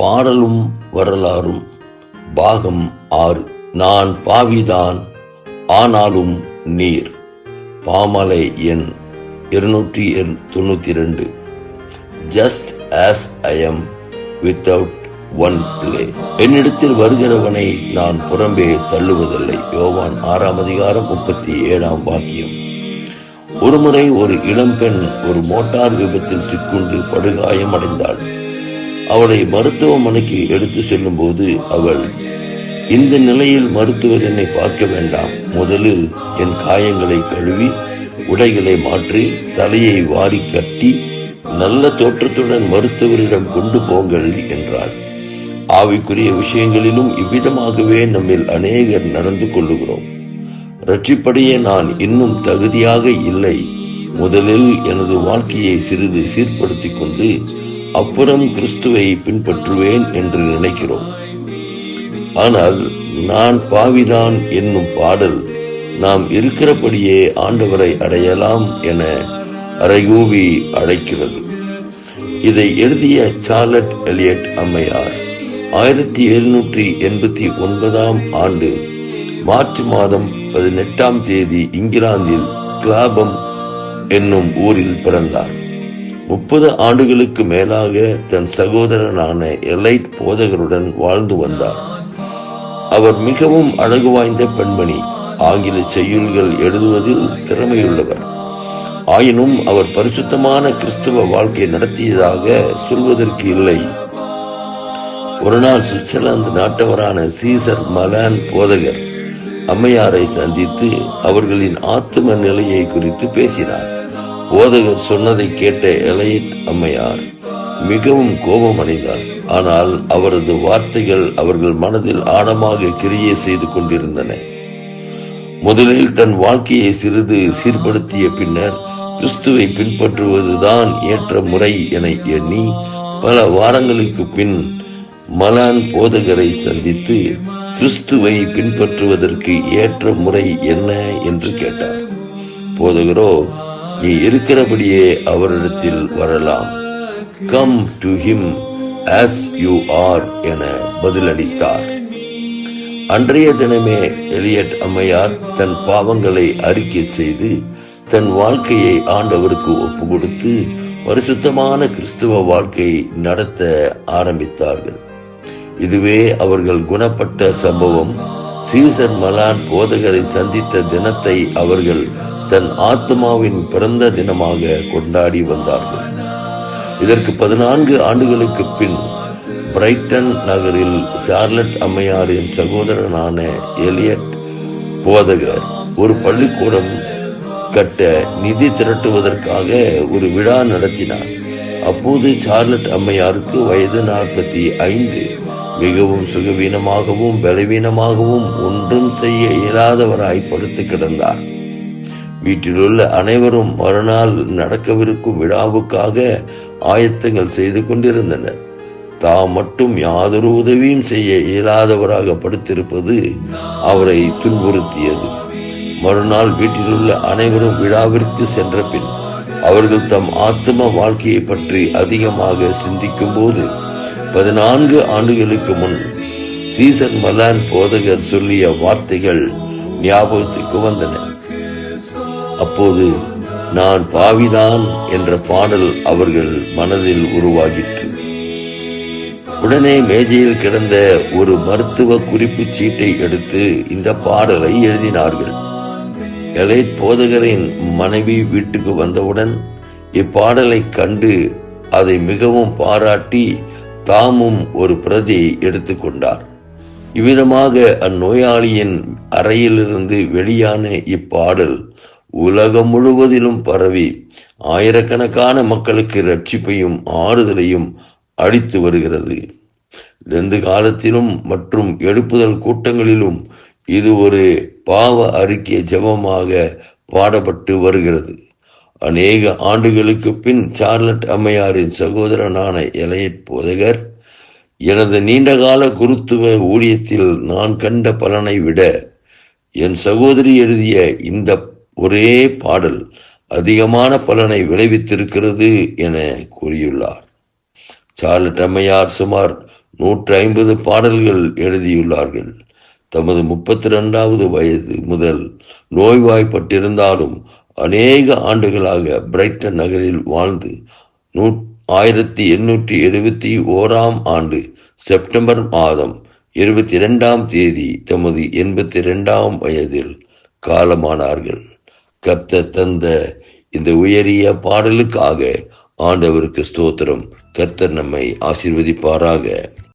பாடலும் வரலாறும். பாகம் ஆறு. நான் பாவிதான் ஆனாலும் நீர். பாமலை எண் இருநூற்றி தொண்ணூற்றி ரெண்டு just as I am without one plea என்னிடத்தில் வருகிறவனை நான் புறம்பே தள்ளுவதில்லை. யோவான் ஆறாம் அதிகாரம் முப்பத்தி ஏழாம் வாக்கியம். ஒருமுறை ஒரு இளம்பெண் ஒரு மோட்டார் விபத்தில் சிக்குண்டு படுகாயம் அடைந்தாள் அவளை மருத்துவமனைக்கு எடுத்து செல்லும் போது அவள் இந்த நிலையில் மருத்துவர் என்னை பார்க்க வேண்டாம். முதலில் என் காயங்களை கழுவி உடைகளை மாற்றி தலையை வாரி கட்டி நல்ல தோற்றத்துடன் மருத்துவரிடம் கொண்டு போங்கள் என்றாள். ஆவிக்குரிய விஷயங்களிலும் இவ்விதமாகவே நம்மில் அநேகர் நடந்து கொள்ளுகிறோம். ரட்சிப்படையே நான் இன்னும் தகுதியாக இல்லை. முதலில் எனது வாழ்க்கையை சிறிது சீர்படுத்திக் கொண்டு அப்புறம் கிறிஸ்துவை பின்பற்றுவேன் என்று நினைக்கிறோம். ஆனால் நான் பாவிதான் என்னும் பாடல் நாம் இருக்கிறபடியே ஆண்டவரை அடையலாம் என அரையூவி அழைக்கிறது. இதை எழுதிய சார்லட் எலியட் அம்மையார் ஆயிரத்தி எழுநூற்றி எண்பத்தி ஒன்பதாம் ஆண்டு மார்ச் மாதம் பதினெட்டாம் தேதி இங்கிலாந்தில் கிளாபம் என்னும் ஊரில் பிறந்தார். முப்பது ஆண்டுகளுக்கு மேலாக தன் சகோதரனான எலைட் போதகருடன் வாழ்ந்து வந்தார். அவர் மிகவும் அழகு வாய்ந்த பெண்மணி. ஆங்கில செய்யுள்கள் எழுதுவதில் திறமையுள்ளவர். ஆயினும் அவர் பரிசுத்தமான கிறிஸ்தவ வாழ்க்கை நடத்தியதாக சொல்வதற்கு இல்லை. ஒரு நாள் சுவிட்சர்லாந்து நாட்டவரான சீசர் மலான் போதகர் அம்மையாரை சந்தித்து அவர்களின் ஆத்தும நிலையை குறித்து பேசினார். போதகர் சொன்னதை கேட்ட எலையட் அம்மையார் மிகவும் கோபம் அடைந்தார். ஆனால் அவரது வார்த்தைகள் அவர்கள் மனதில் ஆழமாக கிரியை செய்து கொண்டிருந்தன. முதலில் தன் வாழ்க்கையை சிறிது சீர்படுத்திய பின்னர் கிறிஸ்துவை பின்பற்றுவதுதான் ஏற்ற முறை என எண்ணி பல வாரங்களுக்கு பின் மலான் போதகரை சந்தித்து கிறிஸ்துவை பின்பற்றுவதற்கு ஏற்ற முறை என்ன என்று கேட்டார். போதகரோ நீ இருக்கிறபடியே அவரிடத்தில் வரலாம். Come to him as you are என பதிலளித்தார். அன்றைய தினமே எலியட் அம்மையார் தன் பாவங்களை அறிக்கை செய்து தன் வாழ்க்கையை ஆண்டவருக்கு ஒப்பு கொடுத்து பரிசுத்தமான கிறிஸ்துவ வாழ்க்கை நடத்த ஆரம்பித்தார்கள். இதுவே அவர்கள் குணப்பட்ட சம்பவம். சீசர் மலான் போதகரை சந்தித்த தினத்தை அவர்கள் தன் ஆத்மாவின் பிறந்த தினமாக கொண்டாடி வந்தார்கள். இதற்கு பதினான்கு ஆண்டுகளுக்கு பின் பிரைட்டன் நகரில் சார்லட் அம்மையாரின் சகோதரனான எலியட் போதகர் ஒரு பள்ளிக்கூடம் கட்ட நிதி திரட்டுவதற்காக ஒரு விழா நடத்தினார். அப்போது சார்லட் அம்மையாருக்கு வயது நாற்பத்தி ஐந்து மிகவும் சுகவீனமாகவும் பலவீனமாகவும் ஒன்றும் செய்ய இயலாதவராய் படுத்து கிடந்தார். வீட்டிலுள்ள அனைவரும் மறுநாள் நடக்கவிருக்கும் விழாவுக்காக ஆயத்தங்கள் செய்து கொண்டிருந்தனர். தாம் மட்டும் யாதொரு உதவியும் செய்ய இயலாதவராக படுத்திருப்பது அவரை துன்புறுத்தியது. மறுநாள் வீட்டிலுள்ள அனைவரும் விழாவிற்கு சென்ற பின் அவர்கள் தம் ஆத்ம வாழ்க்கையை பற்றி அதிகமாக சிந்திக்கும் போது பதினான்கு ஆண்டுகளுக்கு முன் சீசன் மலான் போதகர் சொல்லிய வார்த்தைகள் ஞாபகத்துக்கு வந்தன. அப்போது நான் பாவிதான் என்ற பாடல் அவர்கள் மனதில் உருவாகிற்று. உடனே மேஜையில் கிடந்த ஒரு மருத்துவ குறிப்பு சீட்டை எடுத்து இந்த பாடலை எழுதினார்கள். எலைட் போதகரின் மனைவி வீட்டுக்கு வந்தவுடன் இப்பாடலை கண்டு அதை மிகவும் பாராட்டி தாமும் ஒரு பிரதி எடுத்துக்கொண்டார் இவ்விதமாக அந்நோயாளியின் அறையிலிருந்து வெளியான இப்பாடல் உலகம் முழுவதிலும் பரவி ஆயிரக்கணக்கான மக்களுக்கு ரட்சிப்பையும் ஆறுதலையும் அளித்து வருகிறது. எந்த காலத்திலும் மற்றும் எழுப்புதல் கூட்டங்களிலும் இது ஒரு பாவ அறிக்கை ஜெபமாக பாடப்பட்டு வருகிறது. அநேக ஆண்டுகளுக்கு பின் சார்லட் அம்மையாரின் சகோதரனான எலையட் போதகர் எனது நீண்டகால குருத்துவ ஊழியத்தில் நான் கண்ட பலனை விட என் சகோதரி எழுதிய இந்த ஒரே பாடல் அதிகமான பலனை விளைவித்திருக்கிறது என கூறியுள்ளார். சார்லட் அம்மையார் சுமார் நூற்றி ஐம்பது பாடல்கள் எழுதியுள்ளார்கள். தமது முப்பத்தி ரெண்டாவது வயது முதல் நோய்வாய்ப்பட்டிருந்தாலும் அநேக ஆண்டுகளாக பிரைட்டன் நகரில் வாழ்ந்து நூ ஆயிரத்தி எண்ணூற்றி எழுபத்தி ஓராம் ஆண்டு செப்டம்பர் மாதம் இருபத்தி இரண்டாம் தேதி தமது எண்பத்தி இரண்டாம் வயதில் காலமானார்கள். கர்த்தர் தந்த இந்த உயரிய பாடலுக்காக ஆண்டவருக்கு ஸ்தோத்திரம். கர்த்தர் நம்மை ஆசீர்வதிப்பாராக.